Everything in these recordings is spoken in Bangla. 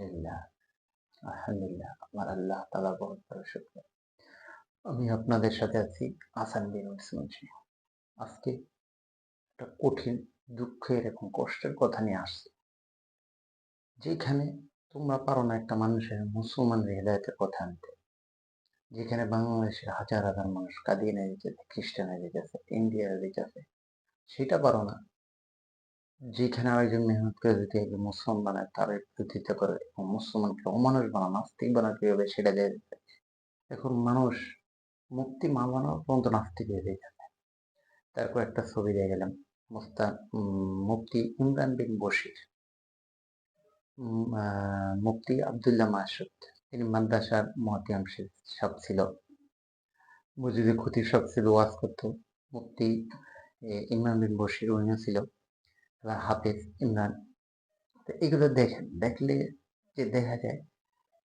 আলহামদুলিল্লাহ আলহামদুলিল্লাহ, আমার আল্লাহ তালা বহুত বড় শুক্র আমি আপনাদের সাথে আছি আসান বিন মুন্সি আজকে একটা কঠিন, দুঃখের এবং কষ্টের কথা নিয়ে আসছি। যেখানে তোমরা পারো না একটা মানুষের মুসলমানের হৃদায়তের কথা আনতে। যেখানে বাংলাদেশের হাজার হাজার মানুষ কাঁদিয়ে নিয়ে যেতেছে খ্রিস্টানে যেতেছে ইন্ডিয়ার যেতেছে সেটা পারো না। যেখানে আরেকজন মেহনত করে যদি একজন মুসলমান বানায়, তার বিরোধিতা করে। এবং মুসলমানকে অমানুষ বানানো, নাস্তিক বানানো কীভাবে সেটা দিয়ে দিতে এখন মানুষ মুক্তি মা পর্যন্ত নাস্তিক হয়ে যাবে তারপর একটা ছবি দিয়ে গেলাম। মুস্তা মুফতি ইমরান বিন বশির মুফতি আবদুল্লাহ মাসুদ। তিনি মাদ্রাসার মহাতিয়াম সব ছিল। মসজিদে ক্ষতির সব ছিল, ওয়াজ করতো। মুফতি ইমরান বিন বশির উনিও ছিল। হাফেজ ইমরান। তো এগুলো দেখেন, দেখলে যে দেখা যায়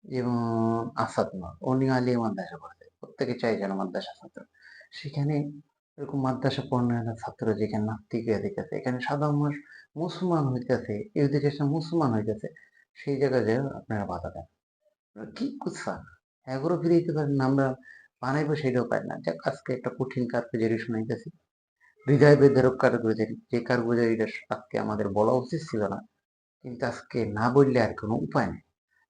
যেমন আসাদ মা, উনি আলী মাদ্রাসা পড়ছে প্রত্যেকে চাই যেন মাদ্রাসা ছাত্র। সেখানে এরকম মাদ্রাসা পড়ানো ছাত্র যেখানে নাস্তিক হয়ে এখানে সাধারণ মানুষ মুসলমান হইতেছে দেশে মুসলমান হইতেছে, সেই জায়গায় যে আপনারা বাধা দেন। কি কুৎসা? এগারো ফিরে দিতে পারেন আমরা বানাইবো সেটাও পাই না। যাক, আজকে একটা কঠিন কার্যজারি শোনাইতেছি হৃদয় বেদরক কারগুজারি যে কারগুজারিটা আজকে আমাদের বলা উচিত ছিল না। কিন্তু আজকে না বললে আর কোনো উপায় নেই।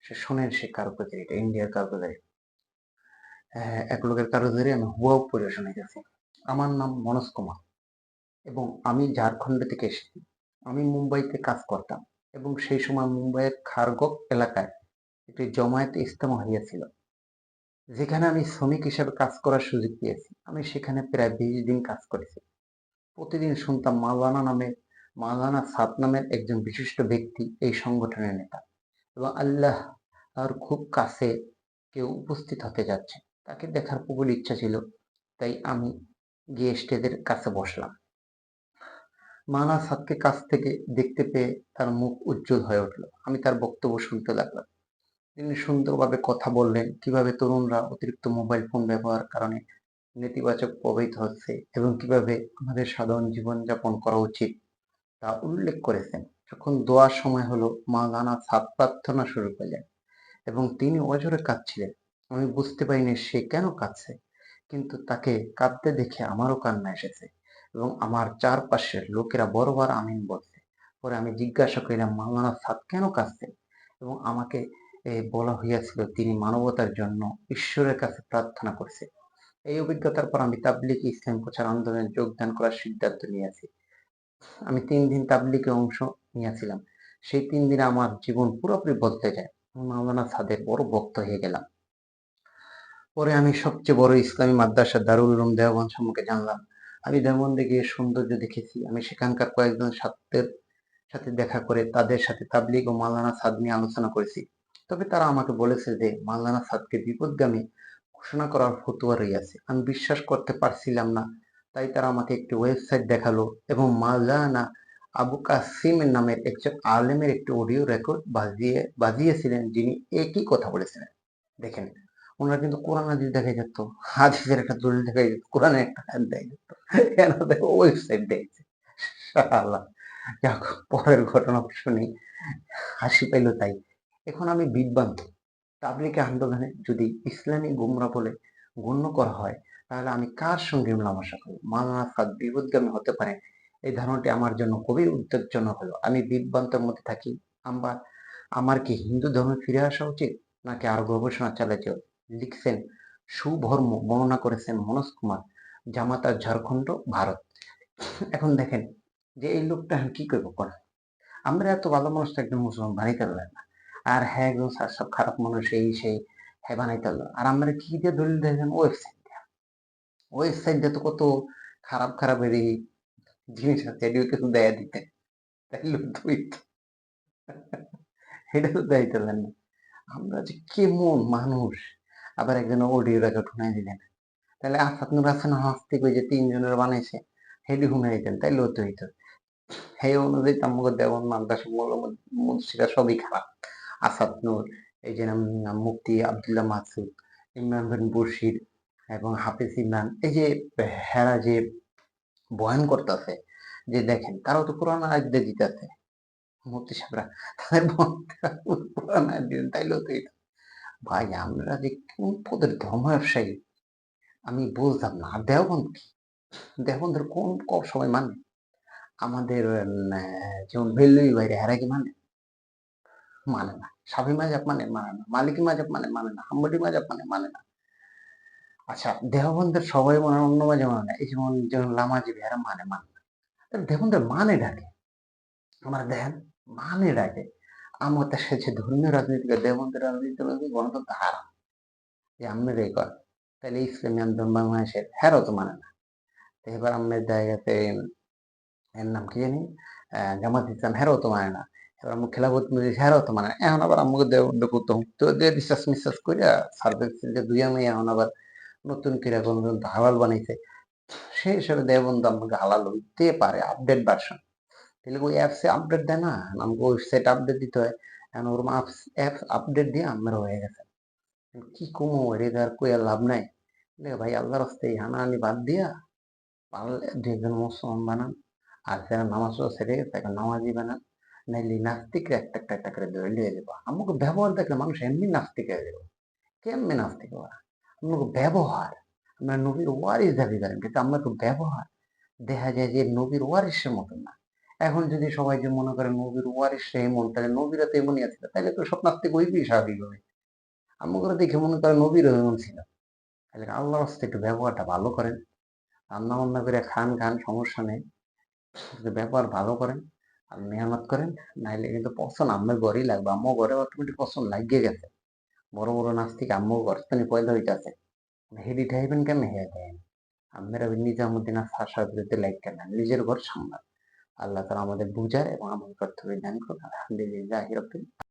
সে শোনেন সে কারগুজারিটা ইন্ডিয়ার কারগুজারি এক লোকের কারগুজারি আমি হুয়া পড়ে শোনাইতেছি আমার নাম মনোজ কুমার। এবং আমি ঝাড়খণ্ড থেকে এসেছি। আমি মুম্বাইতে কাজ করতাম। এবং সেই সময় মুম্বাইয়ের খারগক এলাকায় একটি জমায়েত ইস্তেমা হইয়াছিল। যেখানে আমি শ্রমিক হিসাবে কাজ করার সুযোগ পেয়েছি। আমি সেখানে প্রায় বিশ দিন কাজ করেছি। প্রতিদিন শুনতাম মাওলানা নামে, মাওলানা সাত নামের একজন বিশিষ্ট ব্যক্তি এই সংগঠনের নেতা। এবং আল্লাহ তার খুব কাছে কেউ উপস্থিত হতে যাচ্ছে। তাকে দেখার প্রবল ইচ্ছা ছিল, তাই আমি গিয়ে স্টেজের কাছে বসলাম। মানা সাতকে কাছ থেকে দেখতে পেয়ে তার মুখ উজ্জ্বল হয়ে উঠল। আমি তার বক্তব্য শুনতে লাগলাম। তিনি সুন্দরভাবে কথা বললেন, কীভাবে তরুণরা অতিরিক্ত মোবাইল ফোন ব্যবহার কারণে নেতিবাচক প্রভাবিত হচ্ছে এবং কীভাবে আমাদের সাধারণ জীবনযাপন করা উচিত তা উল্লেখ করেছেন। যখন দোয়ার সময় হলো মা নানা সাত প্রার্থনা শুরু করলেন এবং তিনি অজরে কাঁদছিলেন। আমি বুঝতে পারিনি সে কেন কাঁদছে, কিন্তু তাকে কাঁদতে দেখে আমারও কান্না এসেছে এবং আমার চারপাশের লোকেরা বড়বার আমিন বলছে। পরে আমি জিজ্ঞাসা করিলাম, মাওলানা সাদ কেন কাঁদছেন এবং আমাকে বলা হইয়াছিল, তিনি মানবতার জন্য ঈশ্বরের কাছে প্রার্থনা করছে। এই অভিজ্ঞতার পর আমি তাবলিক ইসলাম প্রচার আন্দোলনে যোগদান করার সিদ্ধান্ত নিয়েছি। আমি তিন দিন তাবলিকে অংশ নিয়েছিলাম। সেই তিন দিনে আমার জীবন পুরোপুরি বদলে যায়। মাওলানা সাদের বড় ভক্ত হয়ে গেলাম। পরে আমি সবচেয়ে বড় ইসলামী মাদ্রাসা দারুল উলুম দেওয়ান সম্পর্কে জানলাম। আমি দেওবন্দে গিয়ে সৌন্দর্য দেখেছি। আমি সেখানকার কয়েকজন ছাত্রের সাথে দেখা করে তাদের সাথে তাবলিগ ও মাওলানা সাদ নিয়ে আলোচনা করেছি। তবে তারা আমাকে বলেছে যে মাওলানা সাদকে বিপদগামী ঘোষণা করার ফতুয়া রইয়াছে আমি বিশ্বাস করতে পারছিলাম না। তাই তারা আমাকে একটি ওয়েবসাইট দেখাল এবং মাওলানা আবু কাসিমের নামের একজন আলেমের একটি অডিও রেকর্ড বাজিয়ে, বাজিয়েছিলেন যিনি একই কথা বলেছিলেন। দেখেন, ওনারা কিন্তু কোরআন হাদিস দেখা যেত হাদিসের একটা দলিল দেখা যেত কোরআনের একটা হাত দেখা যেত দেখো ওয়েবসাইট দেখছে? আল্লাহ পরের ঘটনা শুনি। হাসি পাইল তাই। এখন আমি বিভ্রান্ত। তাবলিকে আন্দোলনে যদি ইসলামী গুমরা বলে গণ্য করা হয়, তাহলে আমি কার সঙ্গে মেলামেশা করব? মাওলানা সাদ বিপদগামী হতে পারে। এই ধারণাটি আমার জন্য খুবই উদ্বেগজনক হলো। আমি বিভ্রান্তের মধ্যে থাকি। আমার আমার কি হিন্দু ধর্মে ফিরে আসা উচিত? নাকি আরও গবেষণা চালাতে লিখছেন সুভর্ম বর্ণনা করেছেন মনোজ কুমার, জামাতা ঝাড়খণ্ড, ভারত। এখন দেখেন যে এই লোকটা কি করব করে আমরা এত ভালো মানুষটা একজন মুসলমান বানাইতে পারলেন না। আর হ্যাঁ একজন সব খারাপ মানুষ, এই সেই হ্যাঁ বানাইতে পারল আর আমরা কি দিয়ে দলিল দেখেন ওয়েবসাইট ওয়েবসাইট দিয়ে। তো কত খারাপ খারাপ এই জিনিস আছে, এটিও কিছু দেয়া দিতে। তাইলে তুই এটা তো দায়িত্ব না। আমরা যে কেমন মানুষ, আবার একজন অডিও রেকর্ড শুনাই দিলেন। তাহলে আসাদ নুর হাসান হাসতে কই যে তিনজনের বানাইছে, হেডি শুনাই দিতেন তাই লতো হইতো। সেই অনুযায়ী তাম্মকে দেওয়ান, মাদ্রাসা মসজিদা সবই খারাপ। আসাদ নূর, এই যে মুফতি আবদুল্লাহ মাসুদ, ইমরান বিন বশির এবং হাফিজ ইমরান, এই যে হেরা যে বয়ান করতেছে, যে দেখেন তারাও তো কোরআন আয়াত দিতেছে মুফতি সাহেবরা, তাদের বক্তৃতা পুরানা দিন তাইলেও তো ভাই, আমরা যে কোন পদের ধর্ম ব্যবসায়ী, আমি বুঝলাম না, আর দেওবন্দ কি? দেওবন্দের কোন সময় মানে? আমাদের যেমন বেল্লুই বাইরে, হেরা কি মানে? মানে না। সাফি মাজাব মানে মানে না, মালিকি মাজাব মানে মানে না হাম্বলি মাজাব মানে মানে না। আচ্ছা দেহবন্ধের সবাই মনে অন্য মাঝে মানে না, এই যেমন যেমন লামাজি এরা মানে মানে না। দেহবন্ধের মানে ডাকে আমরা দেখেন মানে ডাকে আমার তো সে ধর্মীয় রাজনীতিকে দেহবন্ধের রাজনীতি গণতন্ত্র হারাম যে আমের এই কর তাহলে ইসলামী আন্দোলন বাংলাদেশের হ্যারও তো মানে না। এবার আমের জায়গাতে, এর নাম কি জানি? জামাত ইসলাম হ্যারও তো মানে না। এবার আমি খেলাফত মজলিস হ্যারও তো মানে। এখন আবার আমাকে দেওবন্ধ করতাম তো। দিয়ে বিশ্বাস মিশ্বাস করে সার্ভিস দুই আমি এখন আবার নতুন করে গণতন্ত্র হালাল বানাইছে সেই হিসেবে দেবন্ধু আমাকে হালাল হইতে পারে আপডেট ভার্সন তাহলে ওই অ্যাপসে আপডেট দেয় না? আমাকে ওয়েবসাইট আপডেট দিতে হয়। এখন ওর অ্যাপস অ্যাপস আপডেট দিয়ে আমরা হয়ে গেছে। কি কমো রে তার কই আর লাভ নাই। ভাই, আল্লাহর রাস্তে হানাহানি বাদ দিয়া পারলে দুইজন মুসলমান বানান। আর যারা নামাজ ছেড়ে গেছে, এখন নামাজি বানান। ধরে লিয়ে দেবো আমাকে ব্যবহার দেখলে মানুষ এমনি নাস্তিক হয়ে যাবে কেমনে নাস্তিক ওরা আমাকে ব্যবহার আমরা নবীর ওয়ারিস দাবি করেন কিন্তু আমরা তো ব্যবহার দেখা যায় যে নবীর ওয়ারিসের মতন না এখন যদি সবাই যে মনে করে নবীর ওয়ারিস এমন তাহলে নবীরা তো এমনই আছে তাহলে তো সব নাস্তিক হইবই স্বাভাবিক হবে আমাকে দেখে মনে করে নবীর এমন ছিল তাহলে আল্লাহ রাস্তে একটু ব্যবহারটা ভালো করেন রান্না বান্না করে খান খান সমস্যা নেই ব্যবহার ভালো করেন আর মেহনত করেন, নাইলে কিন্তু পছন্দ আমার ঘরেই লাগবে। আমার ঘরে অটোমেটিক পছন্দ লাগিয়ে গেছে। বড় বড় ঘর থেকে পয়দা হইতেছে। হেডি ঠাইবেন কেন হে দেন আমরা নিজামুদ্দিন ভাষার বিরুদ্ধে লাইক কেন? নিজের ঘর সামলান। আল্লাহ তালা আমাদের বুঝায় এবং আমাদের কর্তব্য দান করুন আলহামদুলিল্লাহ